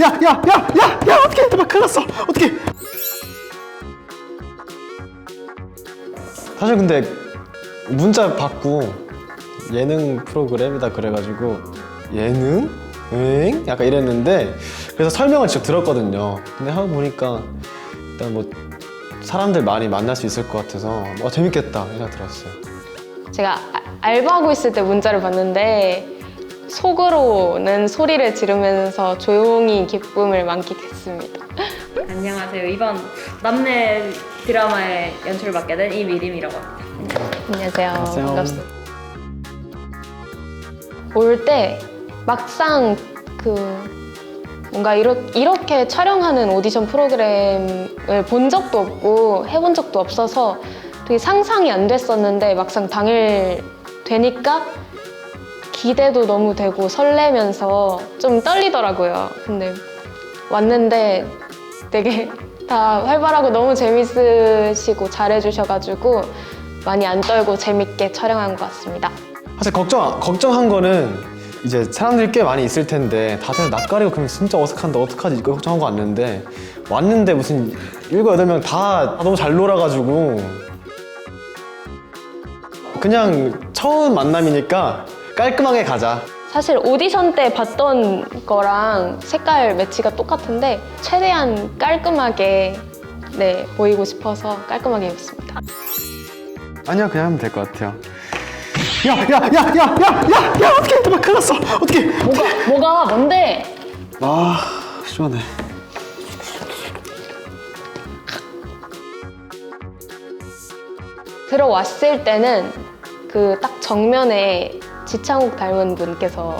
야, 야, 야, 야, 야, 어떻게? 대박, 큰일 났어. 어떻게? 사실 근데 문자 받고 예능 프로그램이다 그래가지고 예능? 응? 약간 이랬는데 그래서 설명을 직접 들었거든요. 근데 하고 보니까 일단 뭐 사람들 많이 만날 수 있을 것 같아서 뭐 재밌겠다 이 생각 들었어요. 제가 아- 알바하고 있을 때 문자를 봤는데 속으로는 소리를 지르면서 조용히 기쁨을 만끽했습니다. 안녕하세요. 이번 남매 드라마의 연출을 맡게 된 이미림이라고 합니다. 안녕하세요. 안녕하세요. 반갑습니다. 올 때 막상 그 뭔가 이렇, 이렇게 촬영하는 오디션 프로그램을 본 적도 없고 해본 적도 없어서 되게 상상이 안 됐었는데 막상 당일 되니까 기대도 너무 되고 설레면서 좀 떨리더라고요. 근데 왔는데 되게 다 활발하고 너무 재밌으시고 잘해주셔가지고 많이 안 떨고 재밌게 촬영한 것 같습니다. 사실 걱정 걱정한 거는 이제 사람들이 꽤 많이 있을 텐데 다들 낯가리고 그러면 진짜 어색한데 어떡하지 이거 걱정하고 왔는데 왔는데 무슨 일곱 여덟 명 다 너무 잘 놀아가지고 그냥 처음 만남이니까 깔끔하게 가자. 사실 오디션 때 봤던 거랑 색깔 매치가 똑같은데 최대한 깔끔하게 네 보이고 싶어서 깔끔하게 입었습니다. 아니야 그냥 하면 될 것 같아요. 야 야 야 야 야 야야 어떻게 대박 큰일 났어 어떻게 뭐가 뭐가 뭔데? 아 시원해. 들어왔을 때는 그 딱 정면에 지창욱 닮은 분께서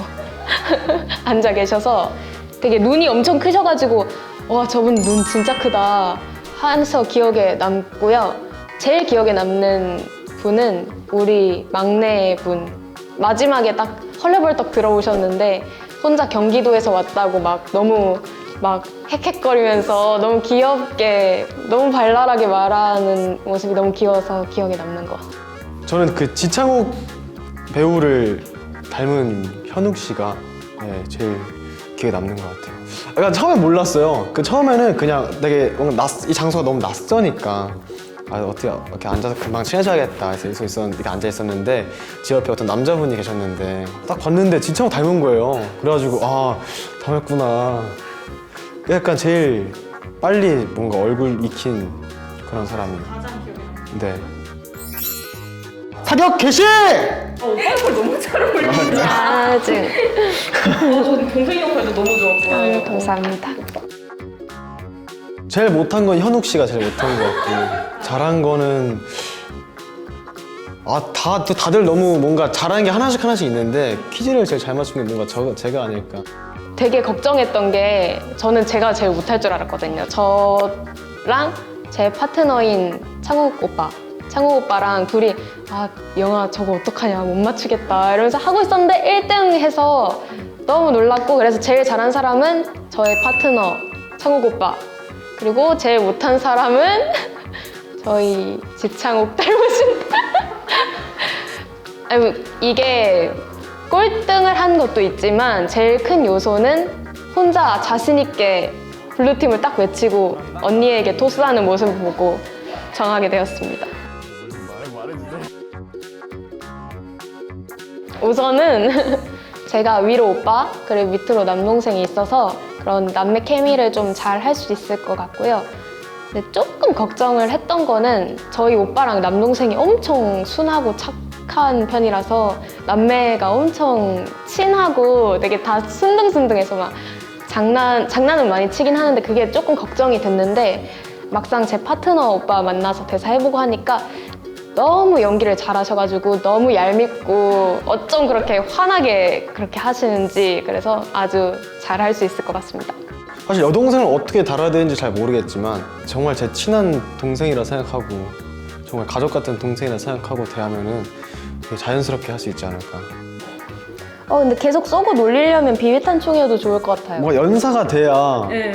앉아 계셔서 되게 눈이 엄청 크셔가지고 와 저분 눈 진짜 크다 하면서 기억에 남고요. 제일 기억에 남는 분은 우리 막내 분 마지막에 딱 헐레벌떡 들어오셨는데 혼자 경기도에서 왔다고 막 너무 막 헥헥거리면서 너무 귀엽게 너무 발랄하게 말하는 모습이 너무 귀여워서 기억에 남는 것 같아요. 저는 그 지창욱 배우를 닮은 현욱 씨가 네, 제일 기억에 남는 것 같아요. 그러니까 처음에 몰랐어요. 그 처음에는 그냥 되게 뭔가 낯, 이 장소가 너무 낯서니까 아 어떻게 이렇게 앉아서 금방 친해져야겠다 해서 여기서 있었, 이렇게 앉아 있었는데 제 옆에 어떤 남자분이 계셨는데 딱 봤는데 진창욱 닮은 거예요. 그래가지고 아 닮았구나. 약간 제일 빨리 뭔가 얼굴 익힌 그런 사람이에요. 가장 기억에 남는. 네. 사격 개시! 어, 오빠 역할 너무 잘 어울린다. 아주 어, 저 동생 역할도 너무 좋았고. 아유, 감사합니다. 제일 못한 건 현욱 씨가 제일 못한 것 같고 잘한 거는 아다 다들 너무 뭔가 잘하는 게 하나씩 하나씩 있는데 퀴즈를 제일 잘 맞춘 게 뭔가 저 제가 아닐까. 되게 걱정했던 게 저는 제가 제일 못할 줄 알았거든요. 저랑 제 파트너인 창욱 오빠, 창욱 오빠랑 둘이 아 영화 저거 어떡하냐 못 맞추겠다 이러면서 하고 있었는데 1등 해서 너무 놀랐고 그래서 제일 잘한 사람은 저의 파트너 창욱 오빠 그리고 제일 못한 사람은 저희 지창욱 닮으신 아니, 이게 꼴등을 한 것도 있지만 제일 큰 요소는 혼자 자신 있게 블루팀을 딱 외치고 언니에게 토스하는 모습을 보고 정하게 되었습니다. 우선은 제가 위로 오빠 그리고 밑으로 남동생이 있어서 그런 남매 케미를 좀 잘 할 수 있을 것 같고요. 근데 조금 걱정을 했던 거는 저희 오빠랑 남동생이 엄청 순하고 착한 편이라서 남매가 엄청 친하고 되게 다 순둥순둥해서 막 장난, 장난은 많이 치긴 하는데 그게 조금 걱정이 됐는데 막상 제 파트너 오빠 만나서 대사 해보고 하니까 너무 연기를 잘하셔가지고 너무 얄밉고 어쩜 그렇게 환하게 그렇게 하시는지 그래서 아주 잘 할 수 있을 것 같습니다. 사실 여동생을 어떻게 다뤄야 되는지 잘 모르겠지만 정말 제 친한 동생이라 생각하고 정말 가족 같은 동생이라 생각하고 대하면은 되게 자연스럽게 할 수 있지 않을까. 어 근데 계속 쏘고 놀리려면 비비탄 총이어도 좋을 것 같아요. 뭔가 연사가 돼야 네.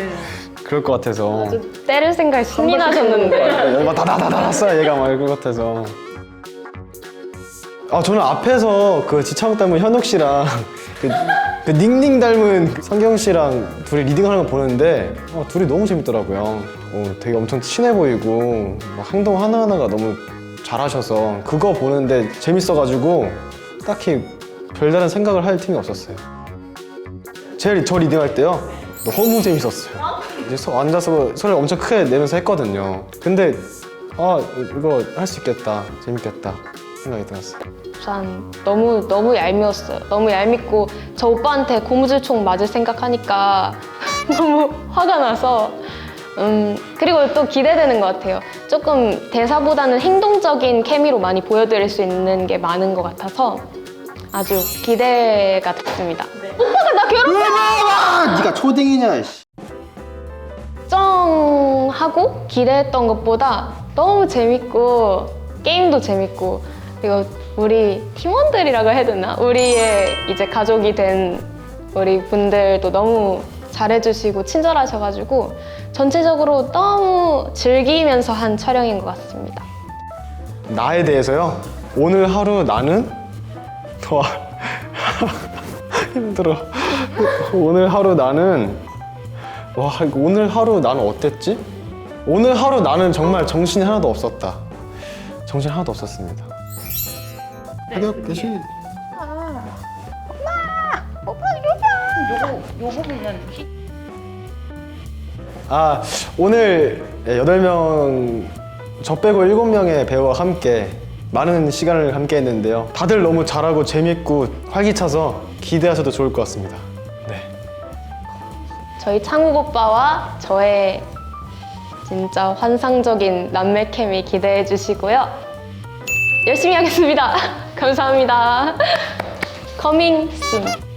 그럴 것 같아서. 아주 때릴 생각 신이 나셨는데. 막 다다다다 쏴 얘가 막 그럴 것 같아서 아 저는 앞에서 그 지창욱 닮은 현욱 씨랑 그, 그 닝닝 닮은 성경 씨랑 둘이 리딩하는 거 보는데 어, 둘이 너무 재밌더라고요. 어, 되게 엄청 친해 보이고 막 행동 하나하나가 너무 잘하셔서 그거 보는데 재밌어가지고 딱히 별다른 생각을 할 틈이 없었어요. 제일 저 리딩할 때요 너무 재밌었어요. 이제 서- 앉아서 소리를 엄청 크게 내면서 했거든요. 근데 아 이거 할 수 있겠다, 재밌겠다 생각이 들었어요. 전 너무 너무 얄미웠어요. 너무 얄밉고 저 오빠한테 고무줄총 맞을 생각하니까 너무 화가 나서 음 그리고 또 기대되는 것 같아요. 조금 대사보다는 행동적인 케미로 많이 보여드릴 수 있는 게 많은 것 같아서 아주 기대가 됐습니다. 오빠가 나 결혼 아, 네가 초딩이냐? 씨. 걱정하고 기대했던 것보다 너무 재밌고 게임도 재밌고 그리고 우리 팀원들이라고 해야 되나? 우리의 이제 가족이 된 우리 분들도 너무 잘해주시고 친절하셔가지고 전체적으로 너무 즐기면서 한 촬영인 것 같습니다. 나에 대해서요. 오늘 하루 나는 와 힘들어. 오늘 하루 나는 와 오늘 하루 나는 어땠지? 오늘 하루 나는 정말 정신이 하나도 없었다. 정신 하나도 없었습니다. 하나 대신 요거 요 부분은 히- 아 오늘 여덟 명 저 빼고 일곱 명의 배우와 함께 많은 시간을 함께 했는데요. 다들 너무 잘하고 재밌고 활기차서 기대하셔도 좋을 것 같습니다. 네. 저희 창욱 오빠와 저의 진짜 환상적인 남매 케미 기대해 주시고요. 열심히 하겠습니다. 감사합니다. Coming soon.